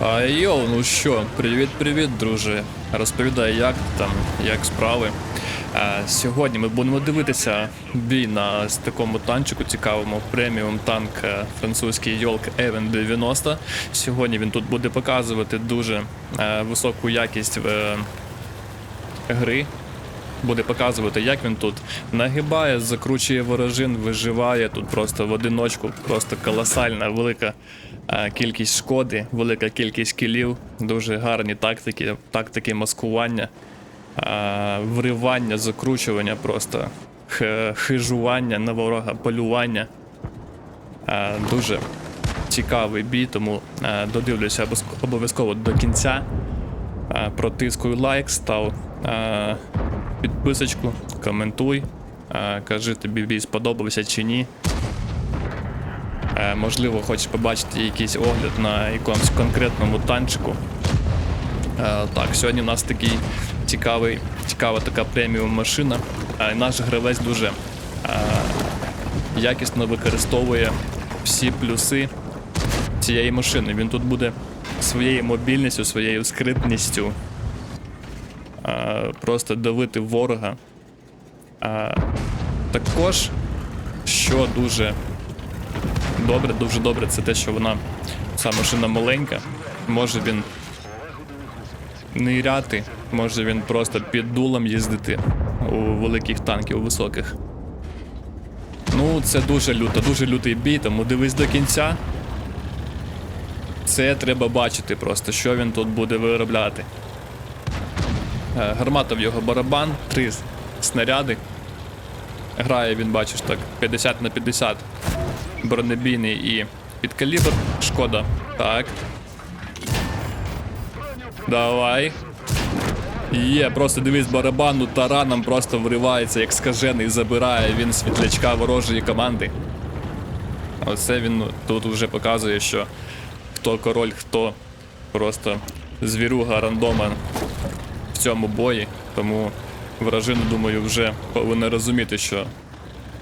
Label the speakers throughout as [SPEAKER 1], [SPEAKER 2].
[SPEAKER 1] А йоу, ну що, привіт-привіт, друже. Розповідаю, як там, як справи. А, сьогодні ми будемо дивитися бій на такому танчику цікавому преміум танк е, французький Йолк Евен 90. Сьогодні він тут буде показувати дуже е, високу якість е, гри. Буде показувати, як він тут нагибає, закручує ворожин, виживає тут просто в одиночку, просто колосальна велика е, кількість шкоди, велика кількість кілів, дуже гарні тактики, тактики маскування, е, вривання, закручування, просто хижування на ворога, полювання. Е, Дуже цікавий бій, тому додивлюся обов'язково до кінця. Протискуй лайк, став підписочку, коментуй. е, Кажи, тобі бій сподобався чи ні. Е, Можливо, хочеш побачити якийсь огляд на якомусь конкретному танчику. Е, Так, сьогодні у нас такий цікавий, цікава така преміум машина. Наш гравець дуже якісно використовує всі плюси цієї машини. Він тут буде своєю мобільністю, своєю скритністю просто давити ворога. Також, що дуже добре, дуже добре, це те, що вона ця машина маленька. Може він ниряти, може він просто під дулом їздити у великих танків, у високих. Ну, це дуже люто, дуже лютий бій, тому дивись до кінця. Це треба бачити просто, що він тут буде виробляти. Е, Гармата в його барабан, три снаряди. Грає він, бачиш так, 50 на 50 бронебійний і підкалібр. Шкода. Так. Давай. Є, просто дивись, барабан ну, тараном просто вривається, як скажений, забирає він світлячка ворожої команди. Оце він ну, тут вже показує, що хто король, хто просто звіруга рандома в цьому бої. Тому вражина, думаю, вже повинна розуміти, що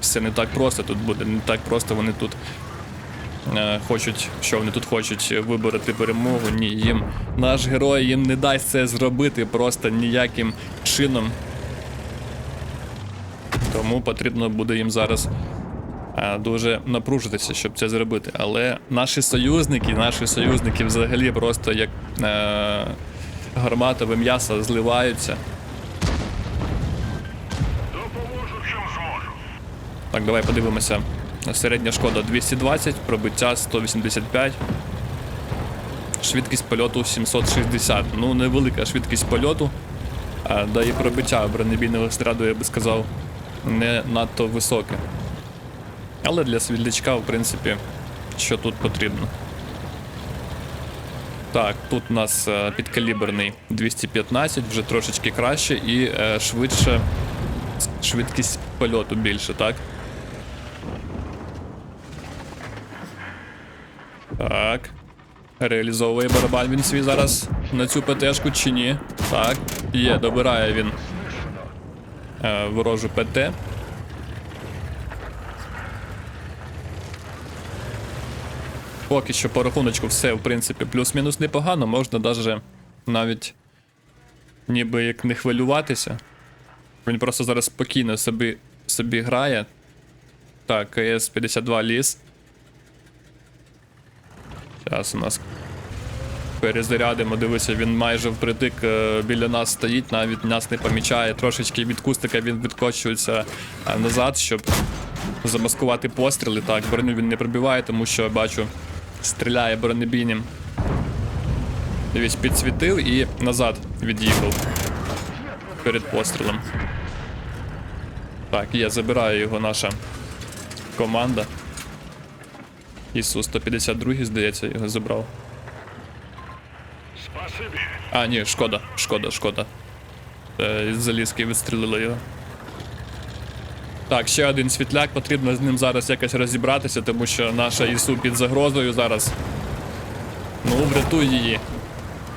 [SPEAKER 1] все не так просто тут буде, не так просто вони тут е, хочуть, що вони тут хочуть вибороти перемогу. Ні, їм наш герой їм не дасть це зробити просто ніяким чином. Тому потрібно буде їм зараз е, дуже напружитися, щоб це зробити. Але наші союзники, наші союзники взагалі просто як е, гарматове м'ясо зливаються.
[SPEAKER 2] Допоможу, чим зможу.
[SPEAKER 1] Так, давай подивимося. Середня шкода 220, пробиття 185. Швидкість польоту 760. Ну, невелика швидкість польоту. Да і пробиття бронебійного снаряду, я би сказав, не надто високе. Але для світлячка, в принципі, що тут потрібно. Так, тут у нас е, підкаліберний 215, вже трошечки краще, і е, швидше швидкість польоту більше, так? Так. Реалізовує барабан він свій зараз на цю ПТшку чи ні? Так. Є, добирає він е, ворожу ПТ. Поки що по рахуночку все, в принципі, плюс-мінус непогано, можна даже навіть ніби як не хвилюватися. Він просто зараз спокійно собі, собі грає. Так, КС 52 ліс. Зараз у нас перезарядимо. Дивися, він майже впритик е, біля нас стоїть, навіть нас не помічає. Трошечки від кустика він відкочується е, назад, щоб замаскувати постріли. Так, броню він не пробиває, тому що бачу, стріляє бронебійним. Дивись, підсвітив і назад від'їхав перед пострілом. Так, є, забирає його наша команда. Ісу 152, здається, його забрав. А, ні, шкода, шкода, шкода. Е, залізки відстрілили його. Так, ще один світляк, потрібно з ним зараз якось розібратися, тому що наша Ісу під загрозою зараз. Ну, врятуй її.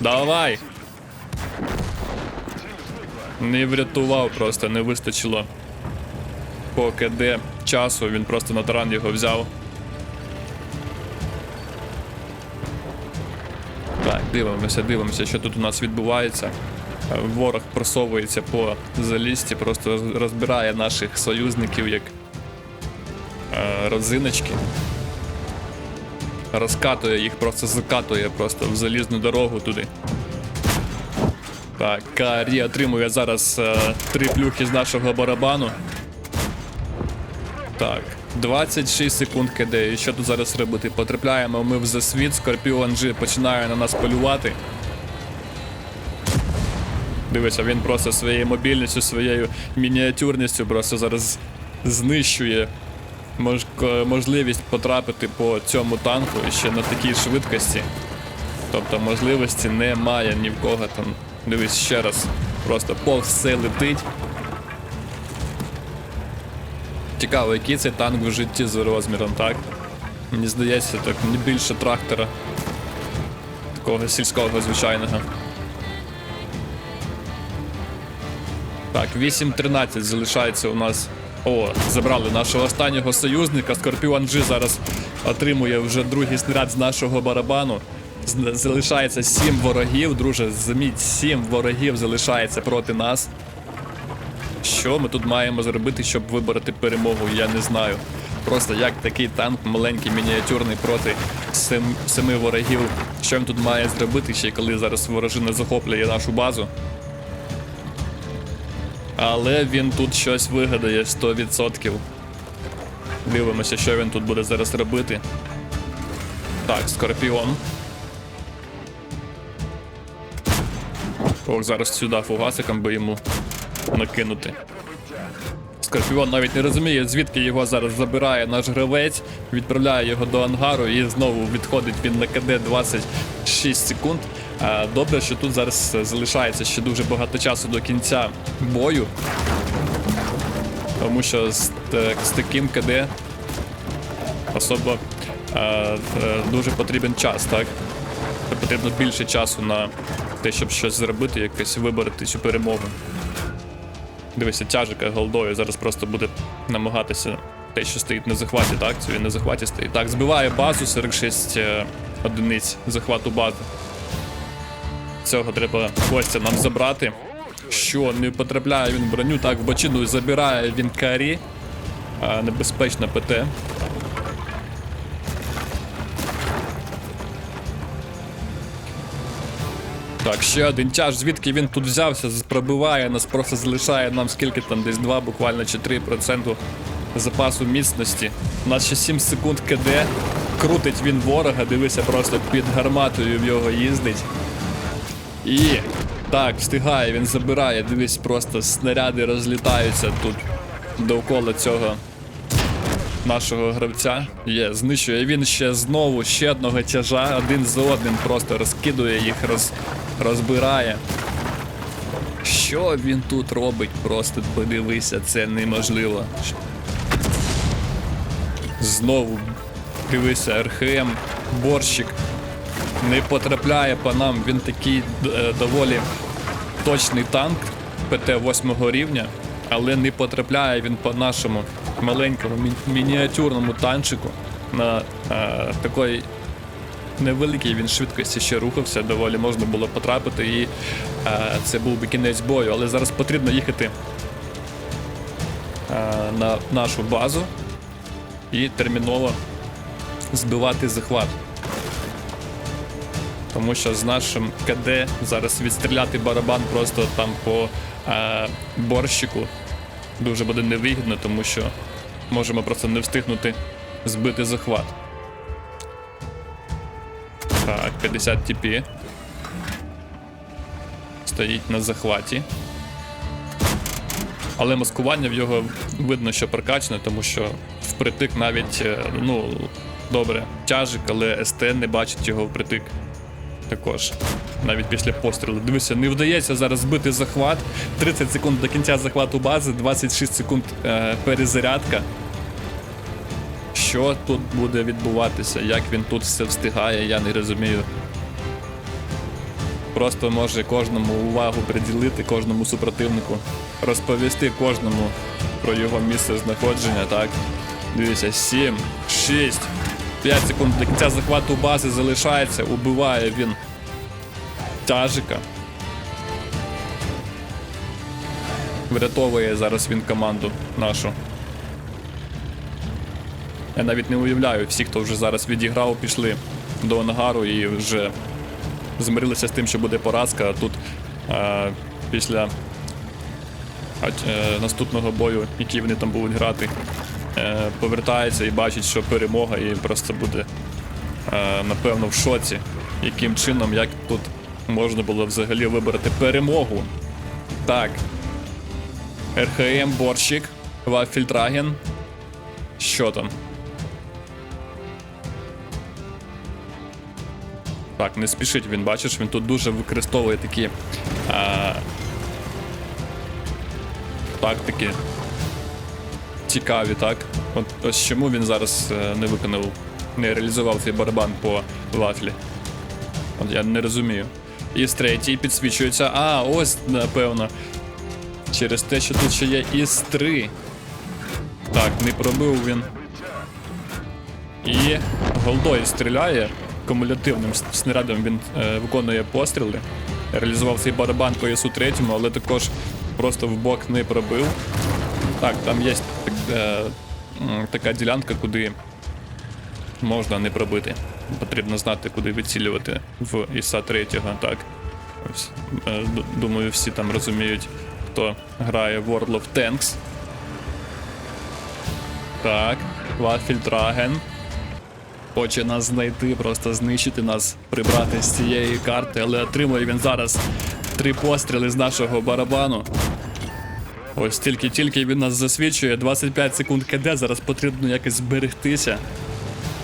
[SPEAKER 1] Давай! Не врятував просто, не вистачило. По КД часу, він просто на таран його взяв. Так, дивимося, дивимося, що тут у нас відбувається. Ворог просовується по залісті, просто розбирає наших союзників як е, розиночки. Розкатує їх, просто закатує просто в залізну дорогу туди. Так, Карі отримує зараз е, три плюхи з нашого барабану. Так, 26 секунд КД. І що тут зараз робити? Потрапляємо ми в засвіт, Скорпіон G починає на нас полювати. Дивися, він просто своєю мобільністю, своєю мініатюрністю просто зараз знищує мож, можливість потрапити по цьому танку ще на такій швидкості. Тобто можливості немає ні в кого там. Дивись ще раз. Просто повз все летить. Цікаво, який цей танк в житті за розміром, так? Мені здається, так не більше трактора. Такого сільського звичайного. Так, 8-13 залишається у нас. О, забрали нашого останнього союзника. Скорпіон G зараз отримує вже другий снаряд з нашого барабану. Залишається 7 ворогів, друже. Заміть, 7 ворогів залишається проти нас. Що ми тут маємо зробити, щоб вибороти перемогу, я не знаю. Просто як такий танк маленький, мініатюрний проти сем, семи ворогів. Що він тут має зробити, ще коли зараз ворожина захоплює нашу базу. Але він тут щось вигадає 100%. Дивимося, що він тут буде зараз робити. Так, Скорпіон. Ох, зараз сюди фугасиком би йому накинути. Скорпіон навіть не розуміє, звідки його зараз забирає наш гравець, відправляє його до ангару і знову відходить він на КД 26 секунд. А, Добре, що тут зараз залишається ще дуже багато часу до кінця бою. Тому що з, так- з таким КД особо е, е, дуже потрібен час, так? Потрібно більше часу на те, щоб щось зробити, якось вибороти цю перемогу. Дивися, тяжика голдою зараз просто буде намагатися те, що стоїть на захваті, так? Це він на захваті стоїть. Так, збиває базу 46 е, одиниць захвату бази. Цього треба гостя нам забрати. Що, не потрапляє він в броню, так, в бочину забирає він карі. А, небезпечна ПТ. Так, ще один тяж, звідки він тут взявся, пробиває нас, просто залишає нам скільки там, десь 2, буквально чи 3% запасу міцності. У нас ще 7 секунд КД. Крутить він ворога, дивися, просто під гарматою в його їздить. І так, встигає, він забирає, дивись, просто снаряди розлітаються тут довкола цього нашого гравця. Є, знищує він ще знову ще одного тяжа, один за одним просто розкидує їх, роз, розбирає. Що він тут робить? Просто подивися, це неможливо. Знову дивися, РХМ, борщик не потрапляє по нам. Він такий е, доволі точний танк ПТ 8 рівня, але не потрапляє він по нашому маленькому мі- мініатюрному танчику на е, такої невеликій він швидкості ще рухався, доволі можна було потрапити, і е, це був би кінець бою. Але зараз потрібно їхати е, на нашу базу і терміново збивати захват. Тому що з нашим КД зараз відстріляти барабан просто там по е, борщику дуже буде невигідно, тому що можемо просто не встигнути збити захват. Так, 50 TP. Стоїть на захваті. Але маскування в його видно, що прокачане, тому що впритик навіть, е, ну, добре, тяжик, але СТ не бачить його впритик. Також. Навіть після пострілу. Дивися, не вдається зараз збити захват. 30 секунд до кінця захвату бази, 26 секунд е, перезарядка. Що тут буде відбуватися? Як він тут все встигає, я не розумію. Просто може кожному увагу приділити, кожному супротивнику, розповісти кожному про його місце знаходження, так? Дивіться, 7, 6, 5 секунд до кінця захвату бази залишається, убиває він тяжика. Врятовує зараз він команду нашу. Я навіть не уявляю, всі, хто вже зараз відіграв, пішли до ангару і вже змирилися з тим, що буде поразка, а тут е, після е, наступного бою, який вони там будуть грати, повертається і бачить, що перемога, і просто буде е, напевно в шоці, яким чином, як тут можна було взагалі вибрати перемогу. Так. РХМ Борщик, Вафельдраген. Що там? Так, не спішить він, бачиш, він тут дуже використовує такі а, тактики. Цікаві, так? От ось чому він зараз е, не виконав, не реалізував цей барабан по вафлі. От я не розумію. І з третій підсвічується. А, ось, напевно. Через те, що тут ще є із 3. Так, не пробив він. І голдою стріляє. Кумулятивним снарядом він е, виконує постріли. Реалізував цей барабан по ісу третьому, але також просто в бок не пробив. Так, там є так, е, така ділянка, куди можна не пробити. Потрібно знати, куди вицілювати в Іса третього. Так. Ось, е, думаю, всі там розуміють, хто грає World of Tanks. Так, Вафельдраген. Хоче нас знайти, просто знищити нас, прибрати з цієї карти, але отримує він зараз три постріли з нашого барабану. Ось тільки-тільки він нас засвідчує. 25 секунд КД, зараз потрібно якось зберегтися.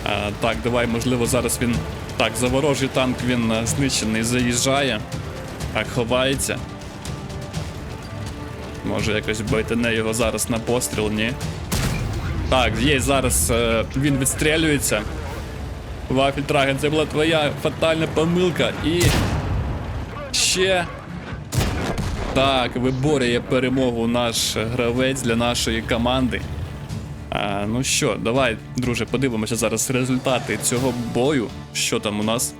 [SPEAKER 1] А, так, давай, можливо, зараз він. Так, за ворожий танк він е, знищений, заїжджає. Так, ховається. Може якось байтене його зараз на постріл, ні? Так, є зараз е, він відстрілюється. Вафельтраген, це була твоя фатальна помилка. І. Ще. Так, виборює перемогу наш гравець для нашої команди. А, ну що, давай, друже, подивимося зараз результати цього бою. Що там у нас?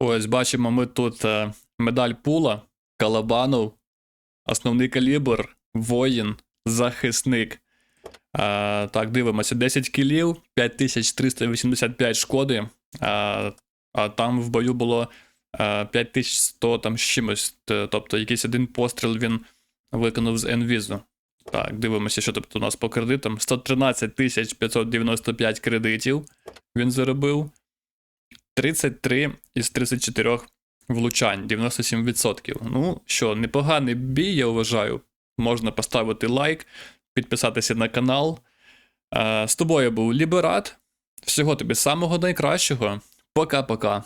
[SPEAKER 1] Ось бачимо ми тут е, медаль пула, Калабанов, основний калібр, воїн, захисник. А, так, дивимося, 10 кілів, 5385 шкоди. А, а там в бою було 5100 там з чимось. Тобто якийсь один постріл він виконав з енвізу. Так, дивимося, що тут у нас по кредитам. 113 595 кредитів він заробив. 33 із 34 влучань, 97%. Ну що, непоганий бій, я вважаю. Можна поставити лайк, підписатися на канал. Е, З тобою був Ліберат. Всього тобі самого найкращого. Пока-пока.